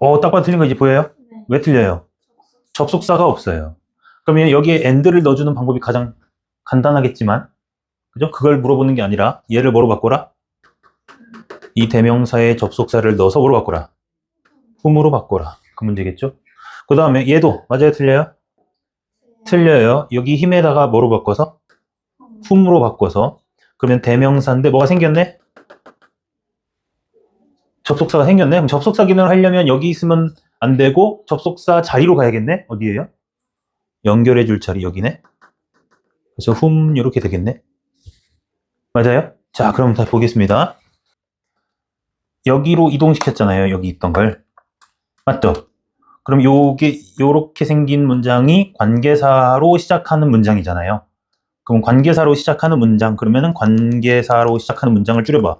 어, 딱 봐도 틀린 거 이제 보여요? 네. 왜 틀려요? 접속사가 없어요. 그러면 여기에 and를 넣어주는 방법이 가장 간단하겠지만, 그죠? 그걸 물어보는 게 아니라 얘를 뭐로 바꿔라? 이 대명사의 접속사를 넣어서 뭐로 바꿔라? whom으로 바꿔라. 그 문제겠죠? 그 다음에 얘도 맞아요? 틀려요? 틀려요. 여기 힘에다가 뭐로 바꿔서? whom으로 바꿔서 그러면 대명사인데 뭐가 생겼네? 접속사가 생겼네? 그럼 접속사 기능을 하려면 여기 있으면 안 되고 접속사 자리로 가야겠네? 어디에요? 연결해 줄 자리 여기네? 그래서 whom 이렇게 되겠네? 맞아요? 자 그럼 다시 보겠습니다. 여기로 이동시켰잖아요. 여기 있던 걸. 맞죠? 그럼 요게 요렇게 생긴 문장이 관계사로 시작하는 문장이잖아요. 그럼 관계사로 시작하는 문장 그러면은 관계사로 시작하는 문장을 줄여봐.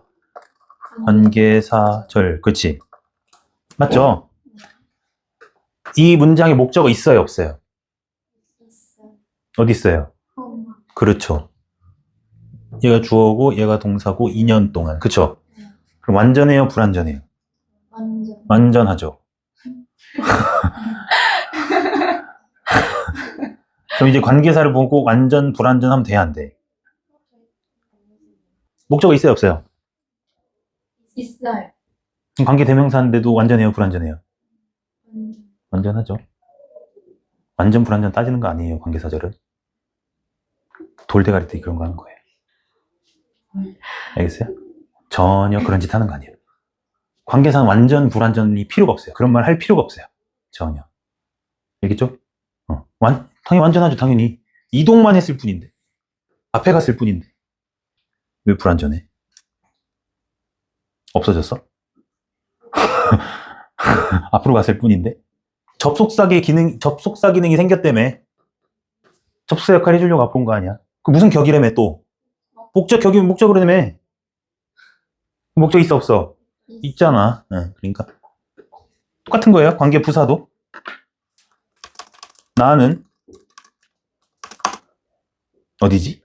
관계사절, 그렇지? 맞죠? 이 문장에 목적어 있어요, 없어요? 어디 있어요? 그렇죠. 얘가 주어고 얘가 동사고 2년 동안, 그쵸? 그럼 완전해요, 불완전해요? 완전. 완전하죠. 그럼 이제 관계사를 보고 완전, 불완전 하면 돼, 안 돼? 목적어 있어요, 없어요? 있어요. 관계 대명사인데도 완전해요, 불완전해요? 완전. 완전하죠. 완전 불완전 따지는 거 아니에요, 관계사절은. 돌대가리 때 그런 거 하는 거예요. 알겠어요? 전혀 그런 짓 하는 거 아니에요. 관계사는 완전 불완전이 필요가 없어요. 그런 말 할 필요가 없어요. 전혀. 알겠죠? 어. 완, 당연히 완전하죠, 당연히. 이동만 했을 뿐인데. 앞에 갔을 뿐인데. 왜 불완전해? 없어졌어? 앞으로 갔을 뿐인데. 접속사의 기능, 접속사 기능이 생겼다며. 접속사 역할 해주려고 앞으로 온 거 아니야? 그 무슨 격이라며 또. 목적 격이면 목적으로라며. 목적 있어 없어? 있잖아. 응, 그러니까. 똑같은 거예요. 관계 부사도. 나는 어디지?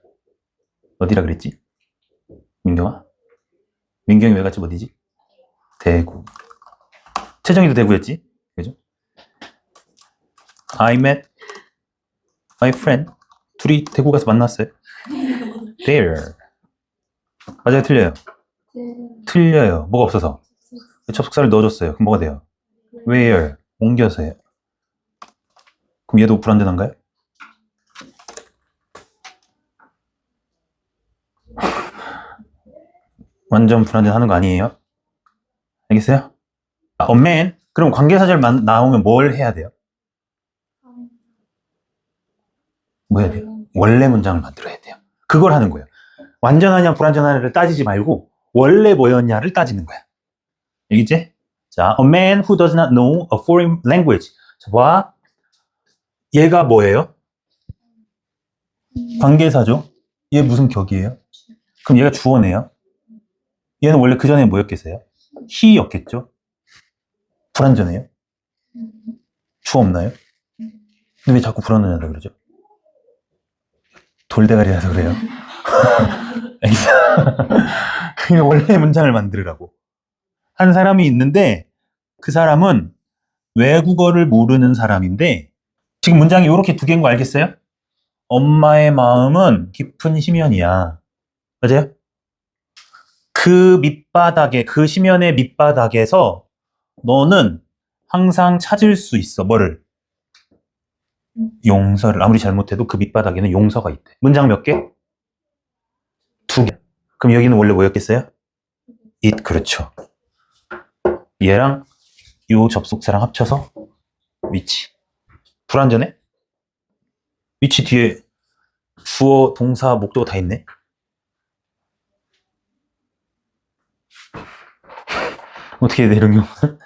어디라 그랬지? 민경아? 민경이 왜 갔지 어디지? 대구. 최정이도 대구였지? 그죠? I met my friend. 둘이 대구 가서 만났어요. There. 맞아요, 틀려요? 네. 틀려요. 뭐가 없어서. 접속사를 넣어줬어요. 그럼 뭐가 돼요? Where. 옮겨서요. 그럼 얘도 불완전한가요? 완전 불완전하는 거 아니에요? 알겠어요? 아, man. 그럼 관계사절 만- 나오면 뭘 해야 돼요? 뭐 해야 돼요? 원래 문장을 만들어야 돼요. 그걸 하는 거예요. 완전하냐 불완전하냐를 따지지 말고 원래 뭐였냐를 따지는 거야. 알겠지? 자, a man who does not know a foreign language. 자, 봐. 얘가 뭐예요? 관계사죠? 얘 무슨 격이에요? 그럼 얘가 주어네요? 얘는 원래 그 전에 뭐였겠어요? he였겠죠? 불완전해요? 주어 없나요? 근데 왜 자꾸 불완전하다 그러죠? 돌대가리라서 그래요. 원래 문장을 만들으라고. 한 사람이 있는데 그 사람은 외국어를 모르는 사람인데 지금 문장이 이렇게 두 개인 거 알겠어요? 엄마의 마음은 깊은 심연이야. 맞아요? 그 밑바닥에, 그 심연의 밑바닥에서 너는 항상 찾을 수 있어. 뭐를? 용서를. 아무리 잘못해도 그 밑바닥에는 용서가 있대. 문장 몇 개? 두 개. 그럼 여기는 원래 뭐였겠어요? it. 그렇죠. 얘랑 요 접속사랑 합쳐서 위치. 불완전해? 위치 뒤에 주어, 동사, 목적어 다 있네? 어떻게 돼, 이런 경우는?